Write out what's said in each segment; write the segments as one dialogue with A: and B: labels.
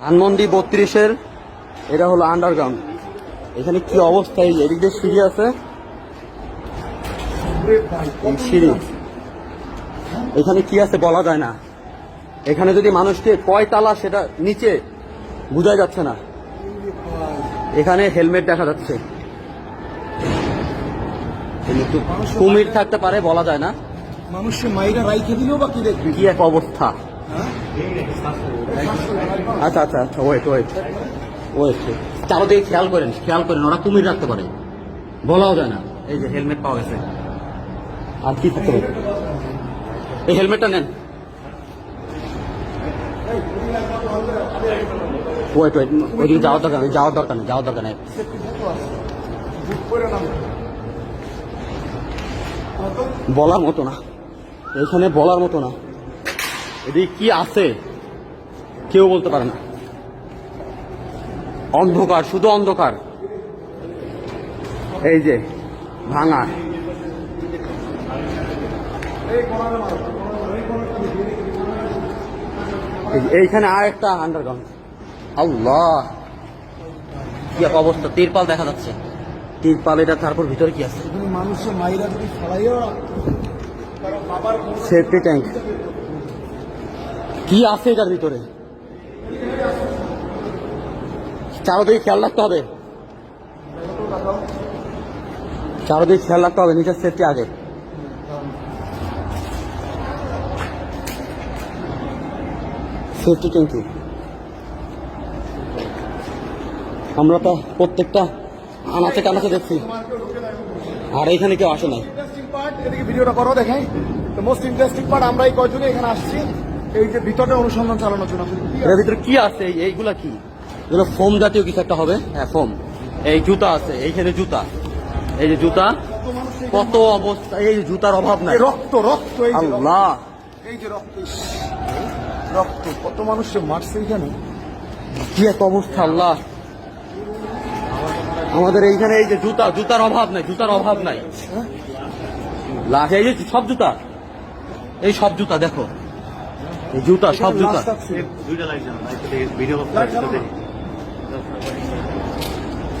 A: ধানমন্ডি বত্রিশের এটা হলো আন্ডারগ্রাউন্ড এখানে কি অবস্থা? এই এদিক দিয়ে সিঁড়ি আছে। সিঁড়ি। এখানে কি আছে বলা যায় না। এখানে যদি মানুষকে কয় তালা সেটা নিচে বোঝা যাচ্ছে না। এখানে হেলমেট দেখা যাচ্ছে। কিন্তু কুমির থাকতে পারে বলা যায় না।
B: মানুষের মাইরা রাইখে দিলেও বা কি দেখবি?
A: কি এক অবস্থা? আচ্ছা আচ্ছা আচ্ছা ওয়েট ওয়েট ওয়েট চারোদিকে খেয়াল করেন খেয়াল করেন ওরা কুমির রাখতে পারে। বলাও যায় না। এই যে হেলমেট পাওয়া গেছে। আর কি থাকতে পারে? এই হেলমেটটা নেন। ওয়েট ওয়েট ওইদিকে যাওয়ার দরকার নেই যাওয়ার দরকার নেই যাওয়ার দরকার নেই। বলার মতো না। এখানে বলার মতো না। এদিকে কি আছে? কেউ বলতে পারে না। অন্ধকার শুধু অন্ধকার। এই যে ভাঙা। এই এইখানে আর একটা আন্ডারগ্রাউন্ড আল্লাহ! কি এক অবস্থা তিরপাল দেখা যাচ্ছে। তিরপাল এটা তারপর ভিতরে কি আছে?
B: এখানে মানুষের মাইরা যদি
A: সেফটি ট্যাঙ্ক কি আছে এটার ভিতরে? চারোদিকে খেয়াল রাখতে হবে। চারোদিকে খেয়াল রাখতে হবে নিজের সেফটি আগে। সেফটি ট্যাঙ্কি আমরা তো প্রত্যেকটা আনাচে কানাচে দেখছি। আর এখানে কেউ আসে নাই।
B: এদিকে ভিডিওটা করো দেখেন তো মোস্ট ইন্টারেস্টিং পার্ট আমরা এই কয়জনে এখানে আসছি। এই যে ভিতরে অনুসন্ধান চালানোর জন্য।
A: ভিতরে কি আছে? এই- এইগুলা কি? এগুলো ফোম জাতীয় কিছু একটা হবে। হ্যাঁ ফোম। এই জুতা আছে এইখানে জুতা। এই যে জুতা কত অবস্থা এই জুতার অভাব নাই।
B: রক্ত রক্ত এই যে রক্ত,
A: আল্লাহ।
B: এই যে রক্ত রক্ত কত মানুষের মারছে এখানে।
A: কি এক অবস্থা আল্লাহ। আমাদের এইখানে এই যে জুতা জুতার অভাব নাই জুতার অভাব নাই। লাশ এই যে সব জুতা। এই সব জুতা দেখো। এই জুতা সব জুতা।
C: লাইট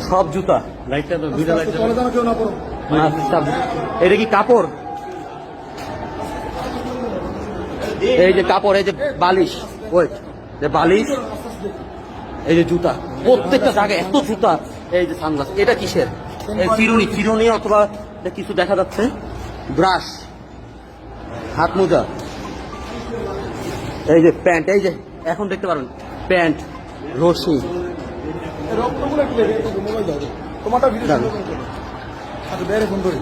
A: সব জুতা।
C: লাইটটা তো দুইটা লাইট
A: আচ্ছা, এটা কি কাপড়? এই যে কাপড় এই যে বালিশ। ওই যে বালিশ এই যে জুতা। প্রত্যেকটা জায়গায় এত জুতা। এই যে সানগ্লাস এটা কিসের? এই চিরুনি চিরুনি অথবা কিছু দেখা যাচ্ছে? ব্রাশ। হাত মোজা। এই যে প্যান্ট এই যে এখন দেখতে পারেন প্যান্ট রশি।
B: রক্তগুলো একটু দেখে? মোবাইল দাও তোমারটা ভিডিও। আচ্ছা বেড়ে ফোন করি